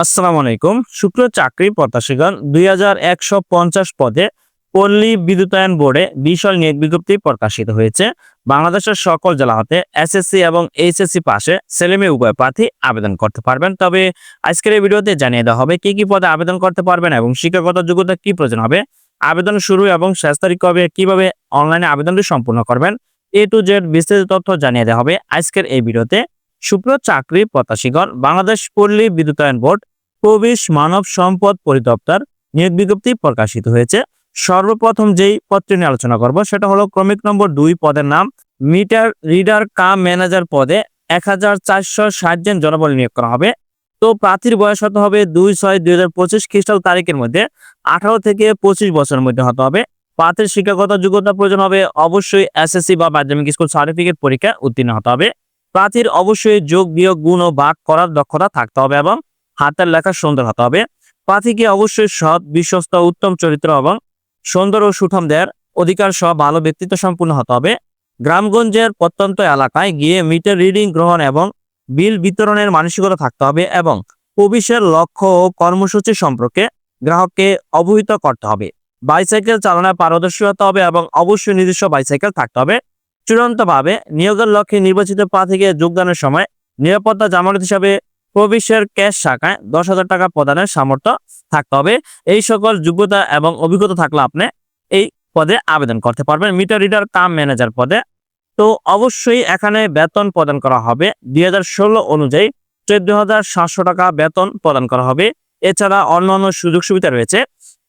আসসালামু আলাইকুম। শুক্র চাকরি প্রত্যাশীগণ, দুই হাজার একশো পঞ্চাশ পদে পল্লী বিদ্যুতায়ন বোর্ডে বিশাল নিয়োগ বিজ্ঞপ্তি প্রকাশিত হয়েছে। বাংলাদেশের সকল জেলা হতে এসএসসি এবং এইচএসসি পাশে ছেলেমেয়ে উভয় প্রার্থী আবেদন করতে পারবেন। তবে আজকের এই ভিডিওতে জানিয়ে দেওয়া হবে কি কি পদে আবেদন করতে পারবেন এবং শিক্ষাগত যোগ্যতা কি প্রয়োজন হবে। আবেদন শুরু এবং শেষ তারিখ কবে কীভাবে অনলাইনে আবেদনটি সম্পূর্ণ করবেন এ টু জেড বিস্তারিত তথ্য জানিয়ে দেওয়া হবে আজকের এই ভিডিওতে। সুপ্র চাকরি প্রত্যাশীগণ, বাংলাদেশ পল্লী বিদ্যুতায়ন বোর্ড প্রবেশ মানব সম্পদ পরিদপ্তর নিয়োগ বিজ্ঞপ্তি প্রকাশিত হয়েছে। সর্বপ্রথম যেই পদটি নিয়ে আলোচনা করব, সেটা হলো ক্রমিক নম্বর দুই পদের নাম, মিটার রিডার কাম ম্যানেজার পদে এক হাজার চারশো ষাট জন জনবল নিয়োগ করা হবে। তো প্রার্থীর বয়স হতে হবে দুই ছয় দুই হাজার পঁচিশ খ্রিস্টাব্দ তারিখের মধ্যে আঠারো থেকে পঁচিশ বছরের মধ্যে হতে হবে। প্রার্থীর শিক্ষাগত যোগ্যতা প্রয়োজন হবে অবশ্যই এসএসসি বা মাধ্যমিক স্কুল সার্টিফিকেট পরীক্ষা উত্তীর্ণ হতে হবে। প্রার্থীর অবশ্যই যোগ, বিয়োগ, গুণ ও ভাগ করার দক্ষতা থাকতে হবে এবং হাতের লেখা সুন্দর হতে হবে। প্রার্থীকে অবশ্যই সৎ, বিশ্বস্ত, উত্তম চরিত্র এবং সুন্দর ও সুঠাম দেয়ার অধিকার সহ ভালো ব্যক্তিত্ব সম্পূর্ণ হতে হবে। গ্রামগঞ্জের প্রত্যন্ত এলাকায় গিয়ে মিটার রিডিং গ্রহণ এবং বিল বিতরণের মানসিকতা থাকতে হবে এবং প্রবেশের লক্ষ্য ও কর্মসূচি সম্পর্কে গ্রাহককে অবহিত করতে হবে। বাইসাইকেল চালনায় পারদর্শী হতে হবে এবং অবশ্যই নিজস্ব বাইসাইকেল থাকতে হবে। চূড়ান্তভাবে নিয়োগের লক্ষ্যে নির্বাচিত প্রার্থীকে যোগদানের সময় নিরাপত্তা জামানত হিসাবে প্রবেশের ক্যাশ শাখায় দশ হাজার টাকা প্রদানের সামর্থ্য থাকতে হবে। এই সকল যোগ্যতা এবং অভিজ্ঞতা থাকলে আপনি এই পদে আবেদন করতে পারবেন। মিটার রিডার কাম ম্যানেজার পদে। তো অবশ্যই এখানে বেতন প্রদান করা হবে। দুই হাজার ষোলো অনুযায়ী চোদ্দ হাজার সাতশো টাকা বেতন প্রদান করা হবে। এছাড়া অন্যান্য সুযোগ সুবিধা রয়েছে।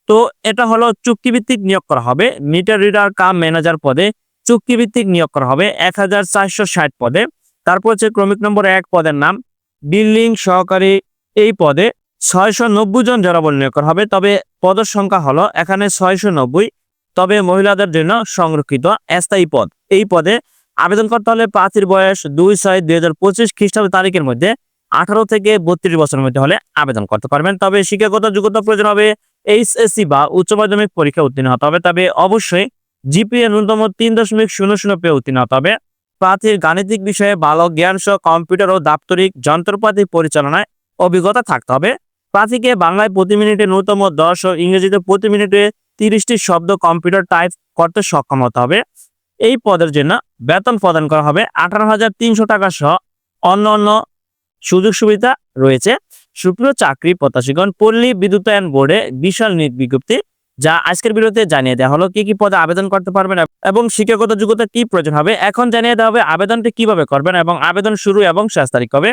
তো এটা হলো চুক্তিভিত্তিক নিয়োগ করা হবে। মিটার রিডার কাম ম্যানেজার পদে চুক্তিভিত্তিক নিয়োগ করা হবে এক হাজার চারশো ষাট পদে। তারপর হচ্ছে ক্রমিক নম্বর এক পদের নাম। বিল্ডিং সহকারী এই পদে ছয়শো নব্বই জন জনবল নিয়োগ করা হবে, তবে পদের সংখ্যা হলো এখানে ছয়শো নব্বই। তবে মহিলাদের জন্য সংরক্ষিত স্থায়ী পদ। এই পদে আবেদন করতে হলে প্রার্থীর বয়স দুই ছয় দুই হাজার পঁচিশ খ্রিস্টাব্দ তারিখের মধ্যে আঠারো থেকে বত্রিশ বছরের মধ্যে হলে আবেদন করতে পারবেন। তবে শিক্ষাগত যোগ্যতা প্রয়োজন হবে এইচএসসি বা উচ্চ মাধ্যমিক পরীক্ষা উত্তীর্ণ হতে হবে। তবে অবশ্যই জিপিএ ন্যূনতম তিন দশমিক শূন্য শূন্য পেয়ে উত্তীর্ণ। হবে প্রার্থীর গাণিতিক বিষয়ে ভালো জ্ঞান সহ কম্পিউটার ও দাপ্তরিক যন্ত্রপাতি পরিচালনায় অভিজ্ঞতা থাকতে হবে। প্রার্থীকে বাংলায় প্রতি মিনিটে ন্যূনতম দশ ও ইংরেজিতে প্রতি মিনিটে তিরিশটি শব্দ কম্পিউটার টাইপ করতে সক্ষম হতে হবে। এই পদের জন্য বেতন প্রদান করা হবে আঠারো হাজার তিনশো টাকা সহ অন্য অন্য সুযোগ সুবিধা রয়েছে। সুপ্রিয় চাকরি প্রত্যাশীগণ, পল্লী বিদ্যুতায়ন বোর্ডে বিশাল বিজ্ঞপ্তি যা আজকের ভিডিওতে জানিয়ে দেওয়া হলো, কি কি পদে আবেদন করতে পারবেন এবং শিক্ষাগত যোগ্যতা কি প্রয়োজন হবে? এখন জানিয়ে দেওয়া হবে আবেদনটি কীভাবে করবেন এবং আবেদন শুরু এবং শেষ তারিখ হবে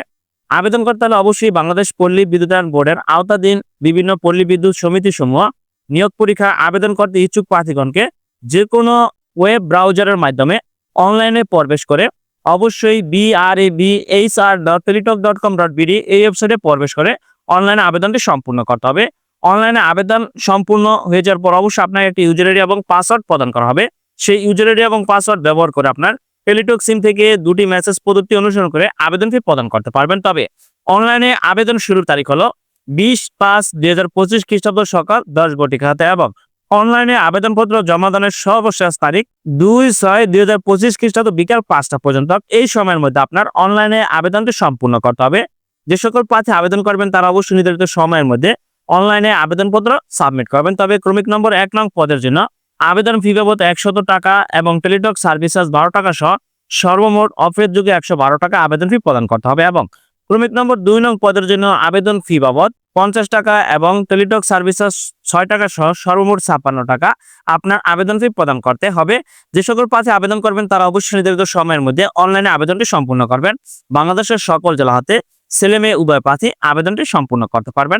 আবেদন করতে হলে অবশ্যই বাংলাদেশ পল্লী বিদ্যুতায়ন বোর্ডের আওতাধীন বিভিন্ন পল্লী বিদ্যুৎ সমিতি সমূহ নিয়োগ পরীক্ষা আবেদন করতে ইচ্ছুক প্রার্থীগণকে যে কোনো ওয়েব ব্রাউজারের মাধ্যমে অনলাইনে প্রবেশ করে অবশ্যই B R A B H R dot Teletalk dot com dot BD এই ওয়েবসাইটে প্রবেশ করে অনলাইনে আবেদনটি সম্পূর্ণ করতে হবে। অনলাইনে আবেদন সম্পূর্ণ হয়ে যাওয়ার পর অবশ্যই আপনার একটি ইউজার আইডি এবং পাসওয়ার্ড প্রদান করা হবে। সেই ইউজার আইডি এবং পাসওয়ার্ড ব্যবহার করে আপনার টেলিটক সিম থেকে দুটি মেসেজ পদ্ধতি অনুসরণ করে আবেদন ফি প্রদান করতে পারবেন। তবে অনলাইনে আবেদন শুরুর তারিখ হলো বিশ পাঁচ দুই হাজার পঁচিশ খ্রিস্টাব্দ সকাল দশ বটিকা হাতে এবং অনলাইনে আবেদনপত্র জমা দানের সর্বশেষ তারিখ দুই ছয় দুই হাজার পঁচিশ খ্রিস্টাব্দ বিকাল পাঁচটা পর্যন্ত। এই সময়ের মধ্যে আপনার অনলাইনে আবেদনটি সম্পূর্ণ করতে হবে। যে সকল প্রার্থী আবেদন করবেন তারা অবশ্যই নির্ধারিত সময়ের মধ্যে অনলাইনে আবেদনপত্র সাবমিট করবেন। তবে ক্রমিক নম্বর এক নং পদের জন্য আবেদন ফি বাবদ একশত টাকা এবং টেলিটক সার্ভিসেস বারো টাকা সহ সর্বমোট অফের যুগে একশো বারো টাকা আবেদন ফি প্রদান করতে হবে এবং ক্রমিক নম্বর দুই নং পদের জন্য আবেদন ফি বাবদ পঞ্চাশ টাকা এবং টেলিটক সার্ভিসেস ছয় টাকা সহ সর্বমোট ছাপ্পান্ন টাকা আপনার আবেদন ফি প্রদান করতে হবে। যে সকল পাশে আবেদন করবেন, তারা অবশ্যই নির্ধারিত সময়ের মধ্যে অনলাইনে আবেদনটি সম্পূর্ণ করবেন। বাংলাদেশের সকল জেলা হাতে ছেলে মেয়ে উভয় প্রার্থী আবেদনটি সম্পূর্ণ করতে পারবেন।